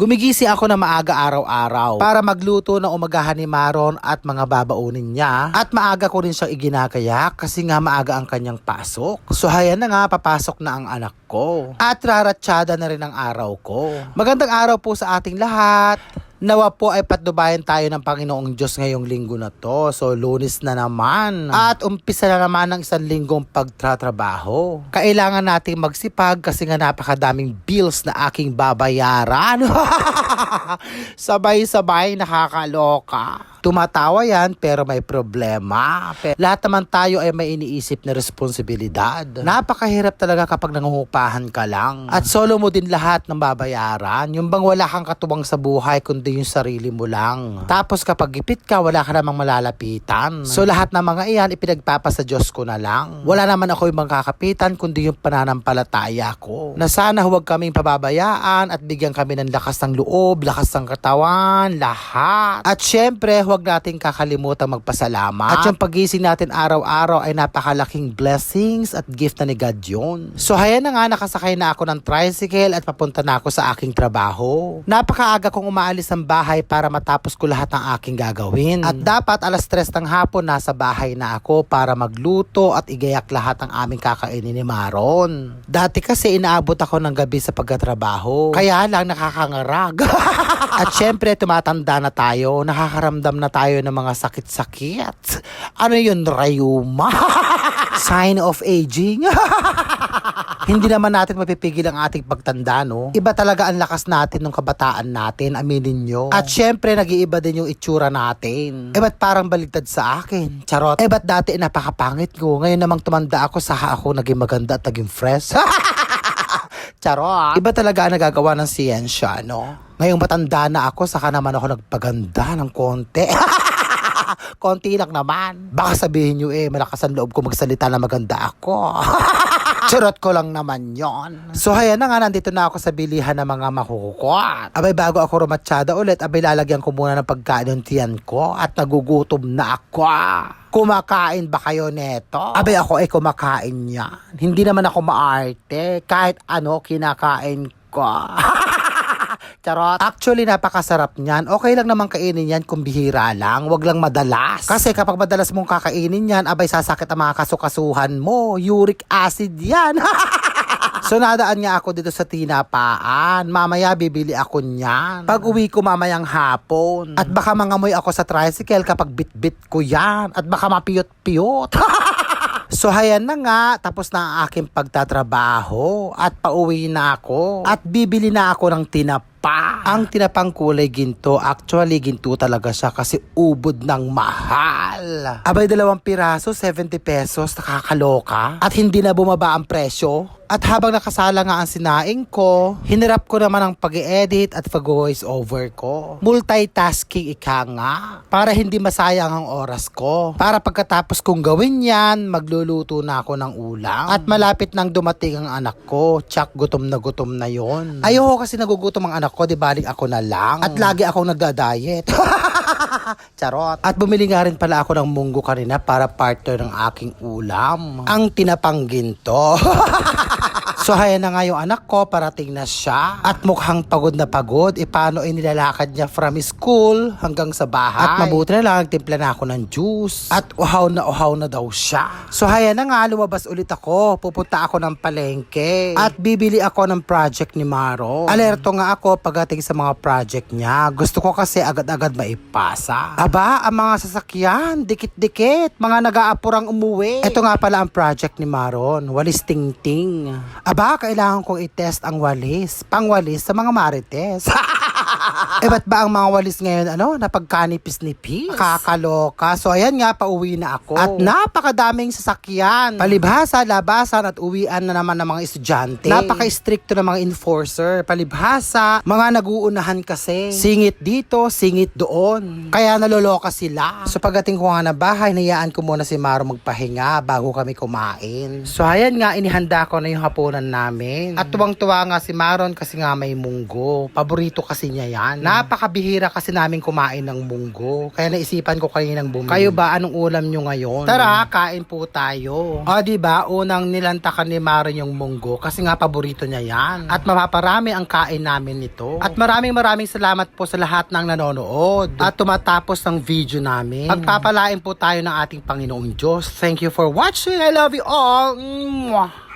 Gumigisi ako na maaga araw-araw para magluto ng umagahan ni Maron at mga babaunin niya. At maaga ko rin siyang iginagayak kasi nga maaga ang kanyang pasok. So hayan na nga, papasok na ang anak ko. At raratsyada na rin ang araw ko. Magandang araw po sa ating lahat. Nawa po ay patnubayan tayo ng Panginoong Diyos ngayong linggo na to. So, lunis na naman. At umpisa na naman ng isang linggong pagtratrabaho. Kailangan nating magsipag kasi nga napakadaming bills na aking babayaran. Sabay-sabay nakakaloka. Tumatawa yan pero may problema. Pe- Lahat naman tayo ay may iniisip na responsibilidad. Napakahirap talaga kapag nangungupahan ka lang. At solo mo din lahat ng babayaran. Yung bang wala kang katuwang sa buhay kundi yung sarili mo lang. Tapos kapag gipit ka, wala ka namang malalapitan. So lahat ng mga iyan ipinagpapasa Diyos ko na lang. Wala naman ako yung kakapitan kundi yung pananampalataya ko. Na sana huwag kaming pababayaan at bigyan kami ng lakas ng loob, lakas ng katawan, lahat. At syempre, huwag nating kakalimutan magpasalamat. At yung pagising natin araw-araw ay napakalaking blessings at gift na ni God yun. So hayan na nga, nakasakay na ako ng tricycle at papunta na ako sa aking trabaho. Napakaaga kong umaalis ng bahay para matapos ko lahat ng aking gagawin. At dapat alas 3 ng hapon nasa bahay na ako para magluto at igayak lahat ng aming kakainin ni Maron. Dati kasi inaabot ako ng gabi sa pagkatrabaho. Kaya lang nakakangarag. At syempre, tumatanda na tayo. Nakakaramdam na tayo ng mga sakit-sakit. Ano yun, rayuma? Sign of aging? Hindi naman natin mapipigil ang ating pagtanda, no? Iba talaga ang lakas natin nung kabataan natin, aminin nyo. At syempre, nag-iiba din yung itsura natin. Eh, ba't parang baligtad sa akin? Charot. Eh, ba't dati napakapangit ko? Ngayon namang tumanda ako, saka ako naging maganda at naging fresh. Charot. Iba talaga ang nagagawa ng siyensya, no? Ngayong matanda na ako, saka naman ako nagpaganda ng konti. konti lang naman. Baka sabihin nyo eh, malakas ang loob ko magsalita na maganda ako. Charot ko lang naman yon. So hayan na nga, nandito na ako sa bilihan ng mga makukukot. Abay bago ako rumatsyada ulit, abay lalagyan ko muna ng pagkain yung tiyan ko at nagugutom na ako. Kumakain ba kayo neto? Abay ako ay kumakain yan. Hindi naman ako maarte. Kahit ano kinakain ko. Charot. Actually, napakasarap niyan. Okay lang naman kainin yan kung bihira lang. Wag lang madalas. Kasi kapag madalas mong kakainin yan, abay sasakit ang mga kasukasuhan mo. Uric acid yan. So nadaan nga ako dito sa tinapaan. Mamaya bibili ako niyan. Pag uwi ko mamayang hapon. At baka mangamoy ako sa tricycle kapag bit-bit ko yan. At baka mapiyot-piyot. So hayan na nga, tapos na ang aking pagtatrabaho at pauwi na ako. At bibili na ako ng tinapa. Ang tinapang kulay ginto, actually ginto talaga siya kasi ubod ng mahal. Abay dalawang piraso, 70 pesos, nakakaloka. At hindi na bumaba ang presyo. At habang nakasala nga ang sinaing ko, hinirap ko naman ang pag edit at pag-voice over ko. Multitasking ika nga. Para hindi masayang ang oras ko. Para pagkatapos kong gawin yan, magluluto na ako ng ulam. At malapit nang dumating ang anak ko. Tsak, gutom na gutom na yon. Ayoko kasi nagugutom ang anak ko, di balik ako na lang. At lagi akong nagda-diet. Charot. At bumili nga rin pala ako ng munggo kanina para partner ng aking ulam. Ang tinapang ginto. So haya na nga yung anak ko, parating na siya. At mukhang pagod na pagod. E paano inilalakad niya from school hanggang sa bahay. At mabuti na lang, nagtimpla na ako ng juice. At uhaw na uhaw na daw siya. So haya na nga, lumabas ulit ako. Pupunta ako ng palengke. At bibili ako ng project ni Maro. Alerto nga ako pagdating sa mga project niya. Gusto ko kasi agad-agad maipasa. Aba, ang mga sasakyan, dikit-dikit. Mga nag-aapurang umuwi. Ito nga pala ang project ni Maron. Walis ting-ting. Aba, kailangan kong i-test ang walis. Pangwalis sa mga marites. eh, ba't ba ang mga walis ngayon, ano, napagkanipis-nipis? Kakaloka. So, ayan nga, pauwi na ako. At napakadaming sasakyan. Palibhasa, labasan, at uwian na naman ng mga estudyante. Napaka-stricto ng mga enforcer. Palibhasa, mga naguunahan kasi. Singit dito, singit doon. Kaya naloloka sila. So, pagdating ko nga na bahay, nayaan ko muna si Maro magpahinga bago kami kumain. So, ayan nga, inihanda ko na yung hapunan namin. At tuwang-tuwa nga si Maron kasi nga may munggo. Paborito kasi niya yan. Napakabihira kasi namin kumain ng munggo. Kaya naisipan ko kaninang bumili. Kayo ba, anong ulam nyo ngayon? Tara, kain po tayo. O, di ba unang nilantakan ni Mare yung munggo kasi nga paborito niya yan. At mapaparami ang kain namin nito. At maraming maraming salamat po sa lahat ng nanonood. At tumatapos ng video namin. Pagpapalain po tayo ng ating Panginoong Diyos. Thank you for watching. I love you all. Mwah.